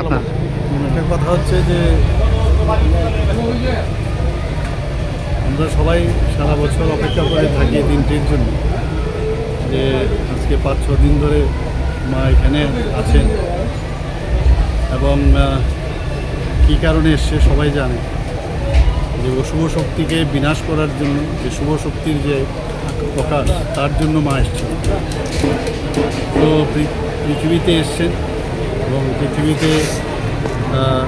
আপনার? কথা হচ্ছে যে, আমরা সবাই সারা বছর অপেক্ষা করে থাকি দিনটির জন্য। যে আজকে পাঁচ, ছ দিন ধরে মা এখানে আছেন এবং কী কারণে এসছে সবাই জানে। যে অশুভ শক্তিকে বিনাশ করার জন্য, যে শুভ শক্তির যে প্রকাশ, তার জন্য মা এসছেন। তো পৃথিবীতে এসছেন। এবং পৃথিবীতে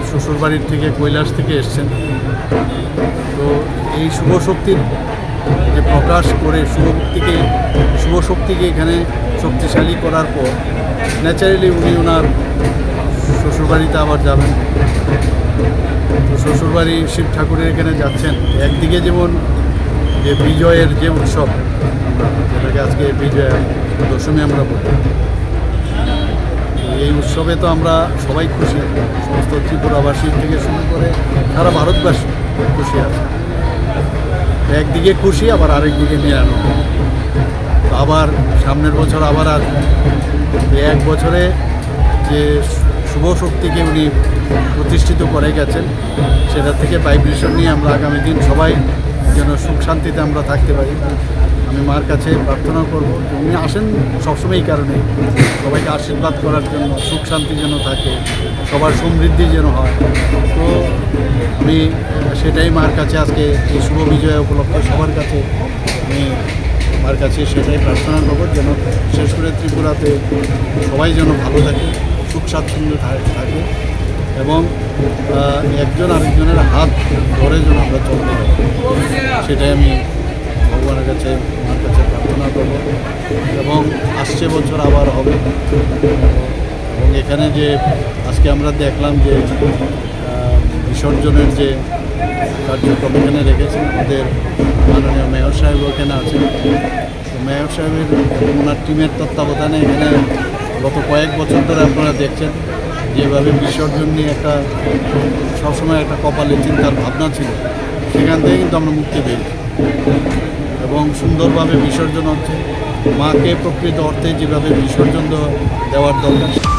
শ্বশুরবাড়ির থেকে, কৈলাস থেকে এসছেন। তো এই শুভ শক্তির যে প্রকাশ করে শুভ শক্তিকে শুভ শক্তিকে এখানে শক্তিশালী করার পর ন্যাচারালি উনি ওনার শ্বশুরবাড়িতে আবার যাবেন। তো শ্বশুরবাড়ি শিব ঠাকুরের এখানে যাচ্ছেন। একদিকে যেমন যে বিজয়ের যে উৎসব যেটাকে আজকে বিজয়া দশমী আমরা বলি। উৎসবে তো আমরা সবাই খুশি। সমস্ত ত্রিপুরাবাসী থেকে শুরু করে সারা ভারতবাসী খুশি আছে। একদিকে খুশি, আবার আরেকদিকে তো আবার সামনের বছর আবার আসবে। এক বছরে যে শুভ শক্তিকে উনি প্রতিষ্ঠিত করে গেছেন, সেটা থেকে ভাইব্রেশন নিয়ে আমরা আগামী দিন সবাই যেন সুখ শান্তিতে আমরা থাকতে পারি। আমি মার কাছে প্রার্থনা করব উনি আসেন সবসময় এই কারণে। সবাইকে আশীর্বাদ করার জন্য, সুখ শান্তি যেন থাকে, সবার সমৃদ্ধি যেন হয়। তো আমি সেটাই মার কাছে আজকে এই শুভ বিজয় উপলক্ষে সবার কাছে আমি মার কাছে সেটাই প্রার্থনা করব যেন শেষ করে ত্রিপুরাতে সবাই যেন ভালো থাকে, সুখ স্বাচ্ছন্দ্য থাকে এবং একজন আরেকজনের হাত ধরে যেন আমরা চলতে পারি। সেটাই আমি ভগবানের কাছে, মার কাছে প্রার্থনা করব। এবং আসছে বছর আবার হবে। এবং এখানে যে আজকে আমরা দেখলাম যে বিসর্জনের যে কার্যক্রম এখানে রেখেছেন আমাদের মাননীয় মেয়র সাহেব ওখানে আছেন। মেয়র সাহেবের ওনার টিমের তত্ত্বাবধানে এখানে গত কয়েক বছর ধরে আপনারা দেখছেন যেভাবে বিসর্জন নিয়ে একটা সবসময় একটা কপালে চিন্তার ভাবনা ছিল। সেখান থেকে কিন্তু আমরা মুক্তি পেয়েছি এবং সুন্দরভাবে বিসর্জন হচ্ছে। মাকে প্রকৃত অর্থে যেভাবে বিসর্জন দেওয়া- দেওয়ার দরকার।